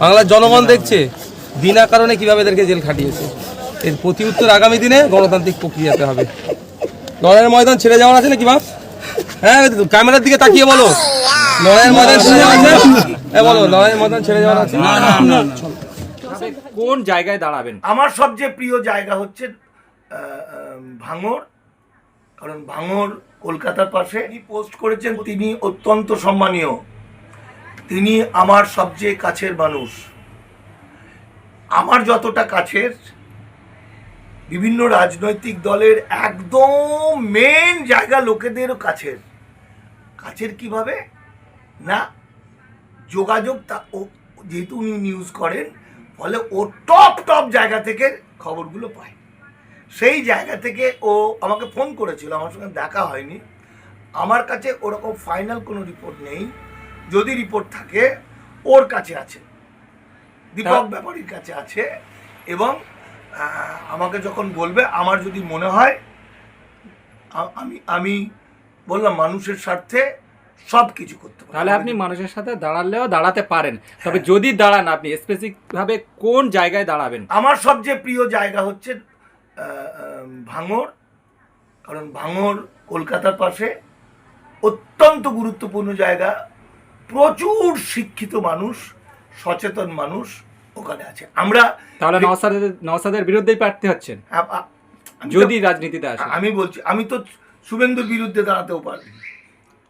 বাংলার জনগণ দেখছে বিনা কারণে কীভাবে এদেরকে জেল খাটিয়েছে। এর প্রতি উত্তর আগামী দিনে গণতান্ত্রিক প্রক্রিয়াতে হবে। লড়াইয়ের ময়দান ছেড়ে যাওয়ার আছে নাকি বাপ? হ্যাঁ ক্যামেরার দিকে তাকিয়ে বলো। লড়াইয়ের ময়দান ছেড়ে যাওয়ার আছে? হ্যাঁ বলো লড়াইয়ের ময়দান ছেড়ে যাওয়ার আছে? কোন জায়গায় দাঁড়াবেন? আমার সবচেয়ে প্রিয় জায়গা হচ্ছে আহ, আহ, কারণ ভাঙড় কলকাতার পাশে। তিনি পোস্ট করেছেন তিনি অত্যন্ত সম্মানীয়। তিনি আমার সবচেয়ে কাছের মানুষ। আমার যতটা কাছের, বিভিন্ন রাজনৈতিক দলের একদম মেন জায়গা লোকেদেরও কাছের। কাছের কীভাবে? না, যোগাযোগ তা, ও, যেহেতু উনি নিউজ করেন, ফলে ও টপ টপ জায়গা থেকে খবরগুলো পায়। সেই জায়গা থেকে ও আমাকে ফোন করেছিল, আমার সঙ্গে দেখা হয়নি। আমার কাছে ওরকম ফাইনাল কোনো রিপোর্ট নেই। যদি রিপোর্ট থাকে ওর কাছে আছে। দীপক ব্যাপারীর কাছে আছে এবং আমাকে যখন বলবে আমার যদি মনে হয় আমি আমি বললাম মানুষের স্বার্থে সব কিছু করতে পারি। তাহলে আপনি মানুষের সাথে দাঁড়ালেও দাঁড়াতে পারেন। তবে যদি দাঁড়ান আপনি স্পেসিফিক ভাবে কোন জায়গায় দাঁড়াবেন? আমার সবচেয়ে প্রিয় জায়গা হচ্ছে আহ, কারণ ভাঙড় কলকাতার পাশে অত্যন্ত গুরুত্বপূর্ণ জায়গা। প্রচুর শিক্ষিত মানুষ সচেতন মানুষ ওখানে আছে। আমরা তাহলে নওসাদের নওসাদের বিরুদ্ধেই প্রার্থী হচ্ছেন? যদি রাজনীতিতে আসে আমি বলছি আমি তো শুভেন্দুর বিরুদ্ধে দাঁড়াতেও পারি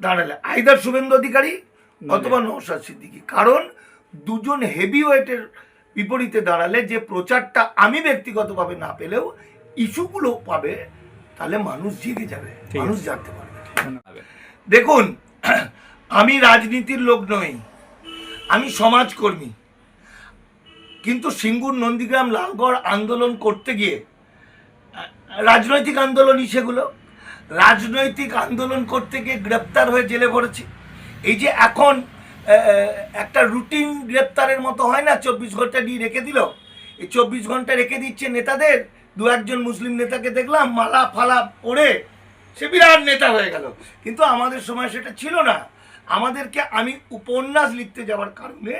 দাঁড়ালে আইদার শুভেন্দু অধিকারী অথবা নৌসাদ সিদ্দিকী। কারণ দুজন হেভি ওয়েটের বিপরীতে দাঁড়ালে যে প্রচারটা আমি ব্যক্তিগতভাবে না পেলেও ইস্যুগুলো পাবে তাহলে মানুষ জেগে যাবে মানুষ জানতে পারবে। দেখুন আমি রাজনীতির লোক নই। আমি সমাজকর্মী। কিন্তু সিঙ্গুর নন্দীগ্রাম লালগড় আন্দোলন করতে গিয়ে, রাজনৈতিক আন্দোলনই সেগুলো। রাজনৈতিক আন্দোলন করতে গিয়ে গ্রেপ্তার হয়ে জেলে পড়েছি। এই যে এখন একটা রুটিন গ্রেপ্তারের মতো হয় না, চব্বিশ ঘণ্টা দিয়ে রেখে দিল। এই চব্বিশ ঘণ্টা রেখে দিচ্ছে নেতাদের। দু একজন মুসলিম নেতাকে দেখলাম, মালা ফালা পরে সে বিরাট নেতা হয়ে গেল। কিন্তু আমাদের সময় সেটা ছিল না। আমাদেরকে আমি উপন্যাস লিখতে যাওয়ার কারণে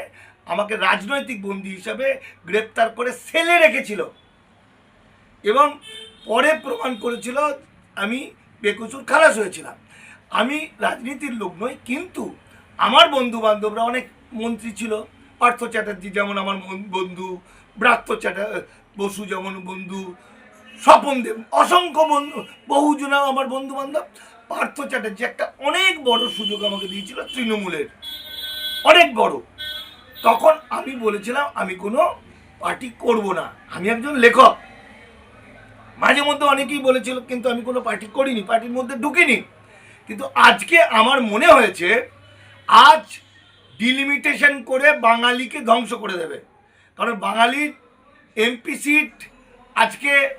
আমাকে রাজনৈতিক বন্দী হিসাবে গ্রেপ্তার করে সেলে রেখেছিল। এবং পরে প্রমাণ করেছিল আমি বেকসুর খালাস হয়েছিলাম। আমি রাজনীতির লোক নই, কিন্তু আমার বন্ধু বান্ধবরা অনেক মন্ত্রী ছিল, পার্থ চ্যাটার্জি যেমন আমার বন্ধু, ব্রাত্য চ্যাটার বসু যেমন বন্ধু, স্বপন দেব, অসংখ্য বন্ধু বহুজন আমার বন্ধু বান্ধব পার্থ চ্যাটার্জি একটা অনেক বড় সুযোগ আমাকে দিয়েছিল তৃণমূলের। অনেক বড়। তখন আমি বলেছিলাম, আমি কোনো পার্টি করব না। আমি একজন লেখক। মাঝে মধ্যে অনেকেই বলেছিল, কিন্তু আমি কোনো পার্টি করিনি, পার্টির মধ্যে ঢুকিনি। কিন্তু আজকে আমার মনে হয়েছে, আজ ডিলিমিটেশন করে বাঙালিকে ধ্বংস করে দেবে। কারণ বাঙালির এমপি সিট আজকে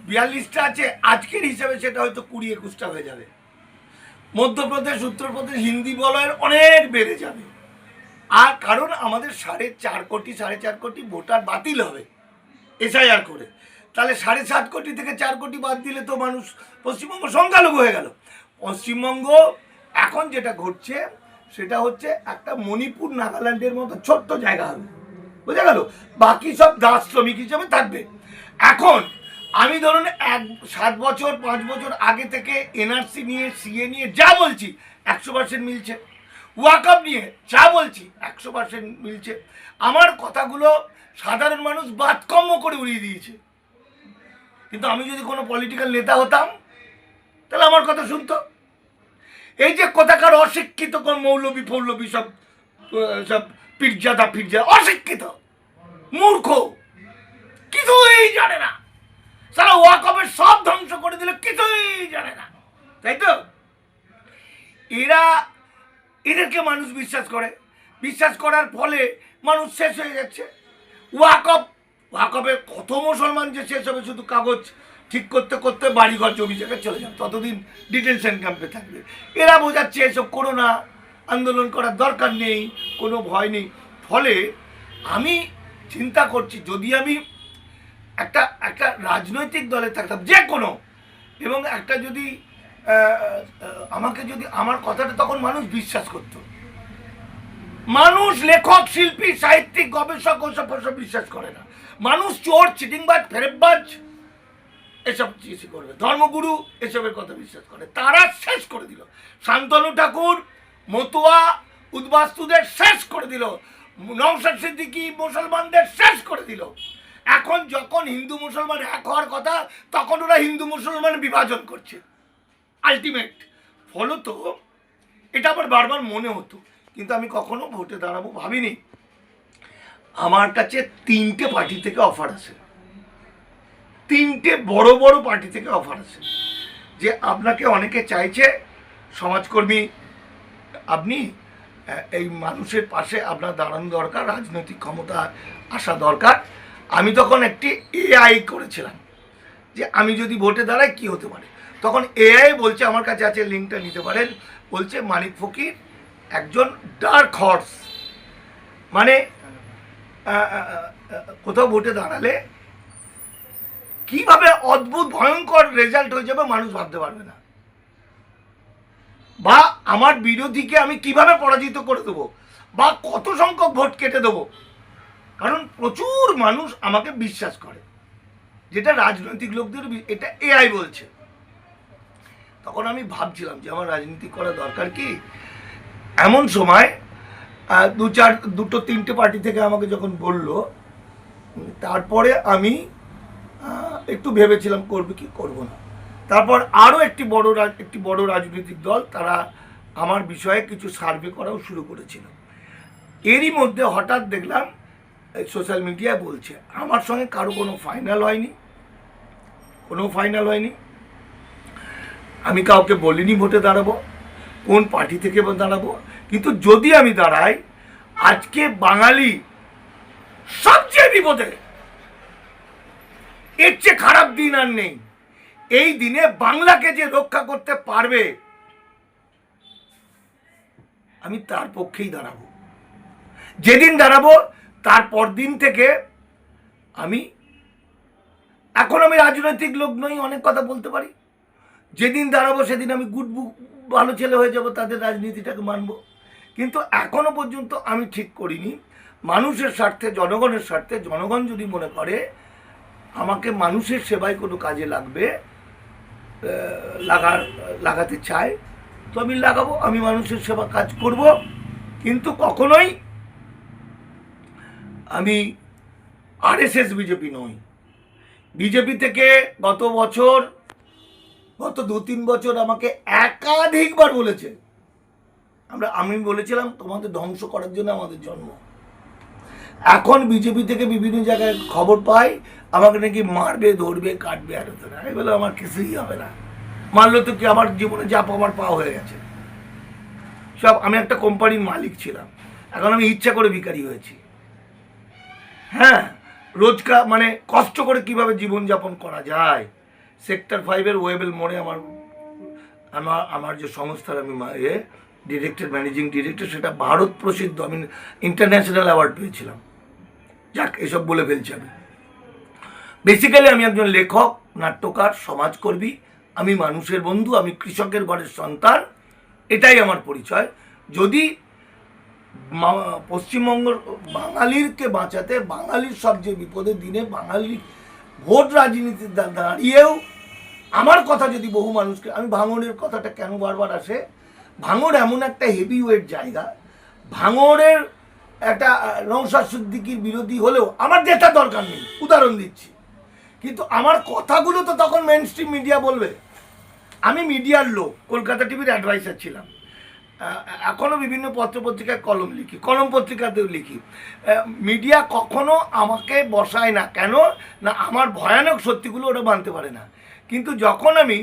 বিয়াল্লিশটা আছে, আজকের হিসাবে সেটা হয়তো কুড়ি একুশটা হয়ে যাবে। মধ্যপ্রদেশ, উত্তরপ্রদেশ, হিন্দি বলয়ের অনেক বেড়ে যাবে। আর কারণ আমাদের সাড়ে চার কোটি, সাড়ে চার কোটি ভোটার বাতিল হবে এসআইআর করে। তাহলে সাড়ে সাত কোটি থেকে চার কোটি বাদ দিলে তো মানুষ পশ্চিমবঙ্গ সংখ্যালঘু হয়ে গেল। পশ্চিমবঙ্গ এখন যেটা ঘটছে, সেটা হচ্ছে একটা মণিপুর নাগাল্যান্ডের মতো ছোট্ট জায়গা হবে। বোঝা গেল? বাকি সব দাস শ্রমিক হিসেবে থাকবে। এখন আমি ধরুন এক, সাত বছর, পাঁচ বছর আগে থেকে এনআরসি নিয়ে সিএ নিয়ে যা বলছি, একশো পার্সেন্ট মিলছে। ওয়াকআপ নিয়ে যা বলছি, একশো পার্সেন্ট মিলছে। আমার কথাগুলো সাধারণ মানুষ বাতকম্য করে উড়িয়ে দিয়েছে। কিন্তু আমি যদি কোনো পলিটিক্যাল নেতা হতাম, তাহলে আমার কথা শুনতো। এই যে কোথাকার অশিক্ষিত কোন মৌলবী ফৌলবি সব সব পিরজাদা পিরজা অশিক্ষিত, মূর্খ, কিছুই জানে না। সারা ওয়াকবের সব ধ্বংস করে দিলে কিছুই জানে না। তাই তো? এরা, এদেরকে মানুষ বিশ্বাস করে। বিশ্বাস করার ফলে মানুষ শেষ হয়ে যাচ্ছে। ওয়াকব ওয়াকবে কত মুসলমান যে শেষ হবে শুধু কাগজ ঠিক করতে করতে বাড়িঘর জমি জায়গায় চলে যাবে। ততদিন ডিটেনশন ক্যাম্পে থাকবে। এরা বোঝাচ্ছে এসব করো না, আন্দোলন করার দরকার নেই, কোনো ভয় নেই। ফলে আমি চিন্তা করছি, যদি আমি একটা একটা রাজনৈতিক দলে থাকতাম যে কোনো এবং একটা যদি আমাকে যদি, আমার কথাটা তখন মানুষ বিশ্বাস করতো। মানুষ লেখক, শিল্পী, সাহিত্যিক, গবেষক, ওসব ওসব বিশ্বাস করে না। মানুষ চোর, চিটিংবাজ, ফেরেববাজ, এসব চিঠি করবে। ধর্মগুরু এসবের কথা বিশ্বাস করে। তারা শেষ করে দিল। শান্তনু ঠাকুর, মতুয়া, উদ্বাস্তুদের শেষ করে দিল। নওশাদ সিদ্দিকি মুসলমানদের শেষ করে দিল। এখন যখন হিন্দু মুসলমান এক হওয়ার কথা, তখন ওরা হিন্দু মুসলমান বিভাজন করছে। আলটিমেট ফলত এটা আমার বারবার মনে হতো, কিন্তু আমি কখনো ভোটে দাঁড়াবো ভাবিনি। আমার কাছে তিনটে পার্টি থেকে অফার আছে তিনটে বড় বড় পার্টি থেকে অফার আছে যে আপনাকে অনেকে চাইছে, সমাজকর্মী, আপনি এই মানুষের পাশে আপনার দাঁড়ানো দরকার, রাজনৈতিক ক্ষমতা আসা দরকার। আমি তখন একটি এআই করেছিলাম, যে আমি যদি ভোটে দাঁড়াই কি হতে পারে? তখন এআই বলছে আমার কাছে আছে, লিঙ্কটা নিতে পারেন, বলছে মানিক ফকির একজন ডার্ক হর্স। মানে কোথাও ভোটে দাঁড়ালে কীভাবে অদ্ভুত, ভয়ঙ্কর রেজাল্ট হয়ে যাবে মানুষ ভাবতে পারবে না। বা আমার বিরোধীকে আমি কীভাবে পরাজিত করে দেবো? বা কত সংখ্যক ভোট কেটে দেবো? কারণ প্রচুর মানুষ আমাকে বিশ্বাস করে। যেটা রাজনৈতিক লোকদের এটা এআই বলছে। তখন আমি ভাবছিলাম যে আমার রাজনীতি করা দরকার কি? এমন সময় দু চার, দুটো, তিনটে পার্টি থেকে আমাকে যখন বলল তারপরে আমি একটু ভেবেছিলাম করবে কি করব না। তারপর আরও একটি বড় একটি বড় রাজনৈতিক দল তারা আমার বিষয়ে কিছু সার্ভে করাও শুরু করেছিল। এরই মধ্যে হঠাৎ দেখলাম সোশ্যাল মিডিয়ায় বলছে। আমার সঙ্গে কারও কোনো ফাইনাল হয়নি। কোনো ফাইনাল হয়নি। আমি কাউকে বলিনি ভোটে দাঁড়াবো। কোন পার্টি থেকে দাঁড়াবো? কিন্তু যদি আমি দাঁড়াই, আজকে বাঙালি সবচেয়ে বিপদে। এর চেয়ে খারাপ দিন আর নেই। এই দিনে বাংলাকে যে রক্ষা করতে পারবে, আমি তার পক্ষেই দাঁড়াবো। যেদিন দাঁড়াবো তার দিন থেকে আমি, এখন আমি রাজনৈতিক লোক নই, অনেক কথা বলতে পারি। যেদিন দাঁড়াবো সেদিন আমি গুড ভালো ছেলে হয়ে যাব, তাদের রাজনীতিটাকে মানব। কিন্তু এখনও পর্যন্ত আমি ঠিক করিনি। মানুষের স্বার্থে, জনগণের স্বার্থে, জনগণ যদি মনে করে, আমাকে মানুষের সেবায় কোনো কাজে লাগবে লাগার, লাগাতে চায়, তো আমি লাগাবো, আমি মানুষের সেবা কাজ করব। কিন্তু কখনোই আমি আর এস আরএসএস বিজেপি নই। বিজেপি থেকে গত বছর, গত দু তিন বছর আমাকে একাধিকবার বলেছে। আমরা, আমি বলেছিলাম, তোমাদের ধ্বংস করার জন্য আমাদের জন্ম। এখন বিজেপি থেকে বিভিন্ন জায়গায় খবর পাই, আমাকে নাকি মারবে, ধরবে, কাটবে, আর আমি আমার কিছুই হবে না। মারলো তো কি আমার জীবনে যা আমার পাওয়া হয়ে গেছে। সব, আমি একটা কোম্পানির মালিক ছিলাম। এখন আমি ইচ্ছা করে ভিখারি হয়েছি। হ্যাঁ রোজকার মানে কষ্ট করে কীভাবে জীবনযাপন করা যায়? সেক্টর ফাইভের ওয়েবেল মোড়ে আমার আমার আমার যে সংস্থার আমি এ ডিরেক্টর ম্যানেজিং ডিরেক্টর সেটা ভারত প্রসিদ্ধ, আমি ইন্টারন্যাশনাল অ্যাওয়ার্ড পেয়েছিলাম। যাক, এসব বলে ফেলছি আমি। বেসিক্যালি আমি একজন লেখক, নাট্যকার, সমাজকর্মী, আমি মানুষের বন্ধু, আমি কৃষকের ঘরের সন্তান, এটাই আমার পরিচয়। যদি পশ্চিমবঙ্গ, বাঙালিরকে বাঁচাতে, বাঙালির সবচেয়ে বিপদের দিনে বাঙালি ভোট রাজনীতি দাঁড়িয়েও আমার কথা যদি বহু মানুষকে, আমি ভাঙনের কথাটা কেন বারবার আসে? ভাঙর এমন একটা হেভি ওয়েট জায়গা। ভাঙরের একটা নওশাদ সিদ্দিকির বিরোধী হলেও আমার যেটা দরকার নেই, উদাহরণ দিচ্ছি। কিন্তু আমার কথাগুলো তো তখন মেন মিডিয়া বলবে। আমি মিডিয়ার লোক, কলকাতা টিভির অ্যাডভাইসার ছিলাম। আহ, এখনও বিভিন্ন পত্রপত্রিকায় কলম লিখি কলম পত্রিকাতেও লিখি। মিডিয়া কখনো আমাকে বসায় না। কেন? না আমার ভয়ানক সত্যিগুলো ওরা মানতে পারে না। কিন্তু যখন আমি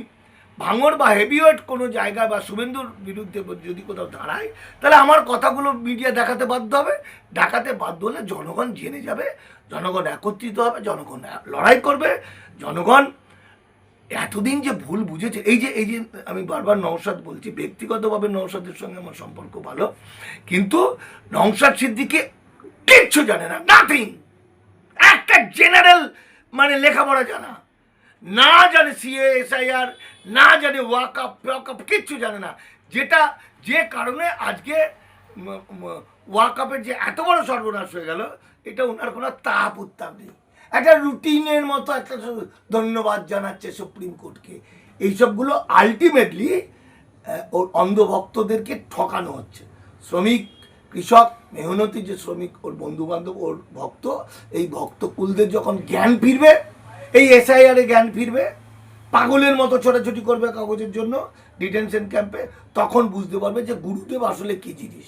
ভাঙর বা হেভিওয়েট কোনো জায়গা বা শুভেন্দুর বিরুদ্ধে যদি কোথাও দাঁড়ায় তাহলে আমার কথাগুলো মিডিয়া দেখাতে বাধ্য হবে। দেখাতে বাধ্য হলে জনগণ জেনে যাবে জনগণ একত্রিত হবে জনগণ লড়াই করবে জনগণ এতদিন যে ভুল বুঝেছে, এই যে এই যে আমি বারবার নৌসাদ বলছি, ব্যক্তিগতভাবে নৌসাদের সঙ্গে আমার সম্পর্ক ভালো, কিন্তু নৌসাদ সিদ্দিকে কিচ্ছু জানে না নাথিং একটা জেনারেল মানে লেখাপড়া জানা, না জানে সিএ এসআইআর না জানে ওয়াক আপ ওয়াক আপ কিচ্ছু জানে না। যেটা যে কারণে আজকে ওয়াকআপের যে এত বড় সর্বনাশ হয়ে গেল, এটা ওনার কোনো তাপ উত্তাপ নেই। একটা রুটিনের মতো একটা ধন্যবাদ জানাচ্ছে সুপ্রিম কোর্টকে। এইসবগুলো আলটিমেটলি ওর অন্ধভক্তদেরকে ঠকানো হচ্ছে। শ্রমিক, কৃষক, মেহনতি যে শ্রমিক, ওর বন্ধু বান্ধব ওর ভক্ত, এই ভক্তকুলদের যখন জ্ঞান ফিরবে, এই এসআইআরে জ্ঞান ফিরবে, পাগলের মতো ছোটাছুটি করবে কাগজের জন্য ডিটেনশন ক্যাম্পে তখন বুঝতে পারবে যে গুরুদেব আসলে কী জিনিস।